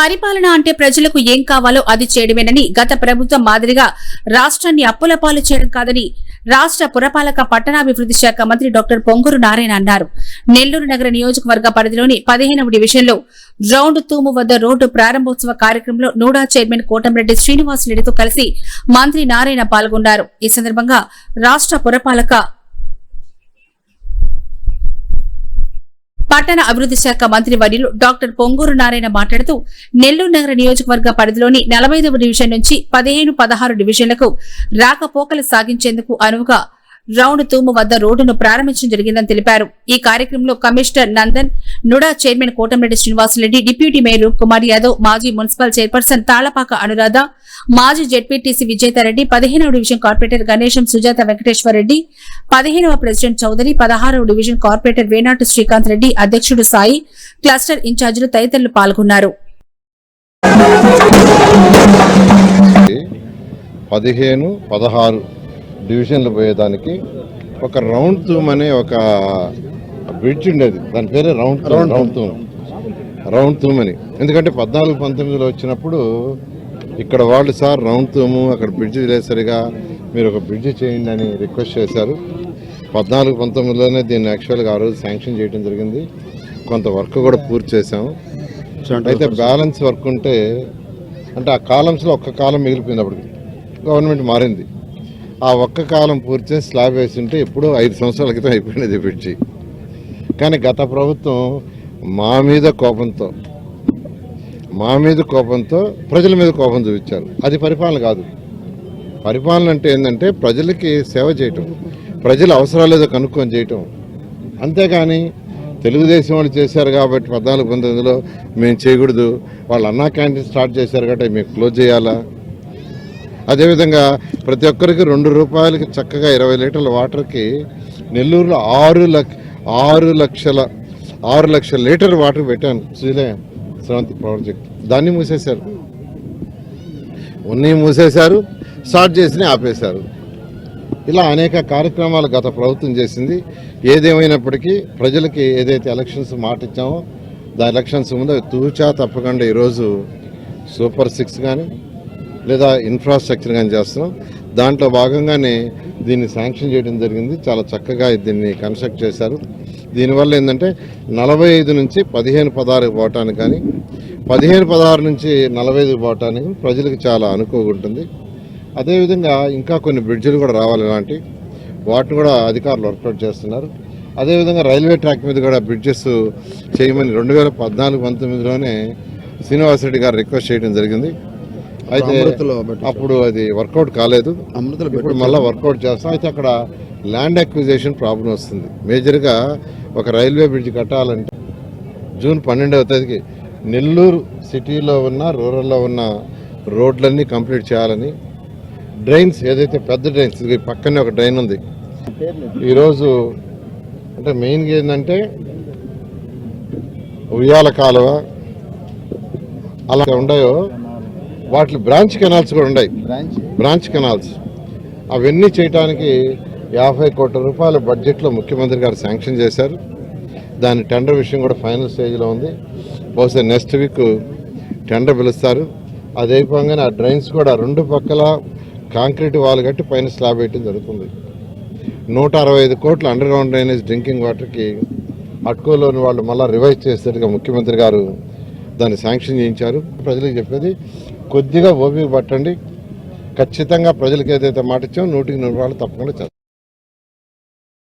పరిపాలన అంటే ప్రజలకు ఏం కావాలో అది చేయడమేనని గత ప్రభుత్వం మాదిరిగా రాష్ట్రాన్ని అప్పుల పాలు చేయడం కాదని రాష్ట్ర పురపాలక పట్టణాభివృద్ధి శాఖ మంత్రి డాక్టర్ పొంగూరు నారాయణ అన్నారు. నెల్లూరు నగర నియోజకవర్గ పరిధిలోని పదిహేనవ డివిజన్లో రౌండ్ తూము వద్ద రోడ్డు ప్రారంభోత్సవ కార్యక్రమంలో నూడా చైర్మన్ కోటంరెడ్డి శ్రీనివాసరెడ్డితో కలిసి మంత్రి నారాయణ పాల్గొన్నారు. ఈ సందర్భంగా రాష్ట్ర పురపాలక పట్టణ అభివృద్ధి శాఖ మంత్రి వర్యులు డాక్టర్ పొంగూరు నారాయణ మాట్లాడుతూ నెల్లూరు నగర నియోజకవర్గ పరిధిలోని నలభైదవ డివిజన్ నుంచి పదిహేను పదహారు డివిజన్లకు రాకపోకలు సాగించేందుకు అనువుగా రౌండ్ తూము వద్ద రోడ్డును ప్రారంభించడం జరిగిందని తెలిపారు. ఈ కార్యక్రమంలో commissioner Nandan NUDA chairman Kotamreddy Srinivasareddy deputy mayor Kumar Yadav మాజీ మున్సిపల్ చైర్పర్సన్ తాళపాక అనురాధ మాజీ జెడ్పీటీసీ విజేతారెడ్డి పదిహేనవ డివిజన్ కార్పొరేటర్ గణేశం సుజాత వెంకటేశ్వర రెడ్డి పదిహేనవ ప్రెసిడెంట్ చౌదరి పదహారవ డివిజన్ కార్పొరేటర్ వేనాటు శ్రీకాంత్ రెడ్డి అధ్యక్షుడు సాయి క్లస్టర్ ఇన్ఛార్జీలు తదితరులు పాల్గొన్నారు. పదిహేను పదహారు డివిజన్లు పోయేదానికి ఒక రౌండ్ తూమ్ అనే ఒక బ్రిడ్జ్ ఉండేది. దాని పేరే రౌండ్ తూమ్ రౌండ్ తూమ్. రౌండ్ తూమ్ అని. ఎందుకంటే పద్నాలుగు పంతొమ్మిదిలో వచ్చినప్పుడు ఇక్కడ వాళ్ళు సార్ రౌండ్ తూము అక్కడ బ్రిడ్జ్ లేదు సరిగా మీరు ఒక బ్రిడ్జ్ చేయండి అని రిక్వెస్ట్ చేశారు. పద్నాలుగు పంతొమ్మిదిలోనే దీన్ని యాక్చువల్గా ఆ రోజు శాంక్షన్ చేయడం జరిగింది. కొంత వర్క్ కూడా పూర్తి చేశాము అయితే బ్యాలెన్స్ వర్క్ ఉంటే అంటే ఆ కాలమ్స్లో ఒక్క కాలం మిగిలిపోయింది అప్పటికి. గవర్నమెంట్ మారింది. ఆ ఒక్క కాలం పూర్తి స్లాబ్ వేసి ఉంటే ఎప్పుడో ఐదు సంవత్సరాల క్రితం అయిపోయినది పిచ్చి కానీ గత ప్రభుత్వం మా మీద కోపంతో మా మీద కోపంతో ప్రజల మీద కోపం చూపించారు. అది పరిపాలన కాదు. పరిపాలన అంటే ఏంటంటే ప్రజలకి సేవ చేయటం ప్రజల అవసరాలు ఏదో కనుక్కొని చేయటం. అంతేగాని తెలుగుదేశం వాళ్ళు చేశారు కాబట్టి పద్నాలుగు పంతొమ్మిదిలో మేము చేయకూడదు. వాళ్ళు అన్నా క్యాంటీన్ స్టార్ట్ చేశారు కాబట్టి మేము క్లోజ్ చేయాలా? అదేవిధంగా ప్రతి ఒక్కరికి రెండు రూపాయలకి చక్కగా ఇరవై లీటర్ల వాటర్కి నెల్లూరులో ఆరు లక్ష ఆరు లక్షల ఆరు లక్షల లీటర్ వాటర్ పెట్టాను. శ్రీలే శ్రవంతి ప్రాజెక్ట్ దాన్ని మూసేశారు. ఉన్నీ మూసేశారు. స్టార్ట్ చేసి ఆపేశారు. ఇలా అనేక కార్యక్రమాలు గత ప్రభుత్వం చేసింది. ఏదేమైనప్పటికీ ప్రజలకి ఏదైతే ఎలక్షన్స్ మాట ఇచ్చామో దా ఎలక్షన్స్ ముందు అవి తూచా తప్పకుండా ఈరోజు సూపర్ సిక్స్ కానీ లేదా ఇన్ఫ్రాస్ట్రక్చర్ కానీ చేస్తున్నాం. దాంట్లో భాగంగానే దీన్ని శాంక్షన్ చేయడం జరిగింది. చాలా చక్కగా దీన్ని కన్స్ట్రక్ట్ చేశారు. దీనివల్ల ఏంటంటే నలభై ఐదు నుంచి పదిహేను పదహారు పోవటానికి కానీ పదిహేను పదహారు నుంచి నలభై ఐదు పోవటానికి ప్రజలకు చాలా అనుకోగుంటుంది ఉంటుంది. అదేవిధంగా ఇంకా కొన్ని బ్రిడ్జ్లు కూడా రావాలి ఇలాంటి. వాటిని కూడా అధికారులు వర్కౌట్ చేస్తున్నారు. అదేవిధంగా రైల్వే ట్రాక్ మీద కూడా బ్రిడ్జెస్ చేయమని రెండు వేల పద్నాలుగు పంతొమ్మిదిలోనే శ్రీనివాసరెడ్డి గారు రిక్వెస్ట్ చేయడం జరిగింది. అయితే. అప్పుడు అది వర్కౌట్ కాలేదు. అమృతలో ఇప్పుడు మళ్ళీ వర్కౌట్ చేస్తాం. అయితే అక్కడ ల్యాండ్ అక్విజిషన్ ప్రాబ్లం వస్తుంది. మేజర్గా ఒక రైల్వే బ్రిడ్జ్ కట్టాలంటే జూన్ పన్నెండవ తేదీకి నెల్లూరు సిటీలో ఉన్న రూరల్లో ఉన్న రోడ్లన్నీ కంప్లీట్ చేయాలని డ్రైన్స్ ఏదైతే పెద్ద డ్రైన్స్ పక్కనే ఒక డ్రైన్ ఉంది. ఈరోజు అంటే మెయిన్గా ఏంటంటే ఉయ్యాల కాలువ అలా ఉన్నాయో వాటి బ్రాంచ్ కెనాల్స్ కూడా ఉన్నాయి. బ్రాంచ్? కెనాల్స్. అవన్నీ చేయడానికి యాభై కోట్ల రూపాయల బడ్జెట్లో ముఖ్యమంత్రి గారు శాంక్షన్ చేశారు. దాని టెండర్ విషయం కూడా ఫైనల్ స్టేజ్లో ఉంది. బహుశా నెక్స్ట్ వీక్ టెండర్ పిలుస్తారు. అది అయిపోగానే ఆ డ్రైన్స్ కూడా రెండు పక్కల కాంక్రీట్ వాల్ కట్టి పైన స్లాబ్ వేయటం జరుగుతుంది. నూట అరవై ఐదు కోట్ల అండర్ గ్రౌండ్ డ్రైనేజ్ డ్రింకింగ్ వాటర్కి అట్కోలోని వాళ్ళు మళ్ళీ రివైజ్ చేసేట్టుగా ముఖ్యమంత్రి గారు దాన్ని శాంక్షన్ చేయించారు. ప్రజలకు చెప్పేది కొద్దిగా ఓపిక పట్టండి. ఖచ్చితంగా ప్రజలకు ఏదైతే మాట ఇచ్చామో నూటికి నూరు రూపాయలు తప్పకుండా చేస్తాం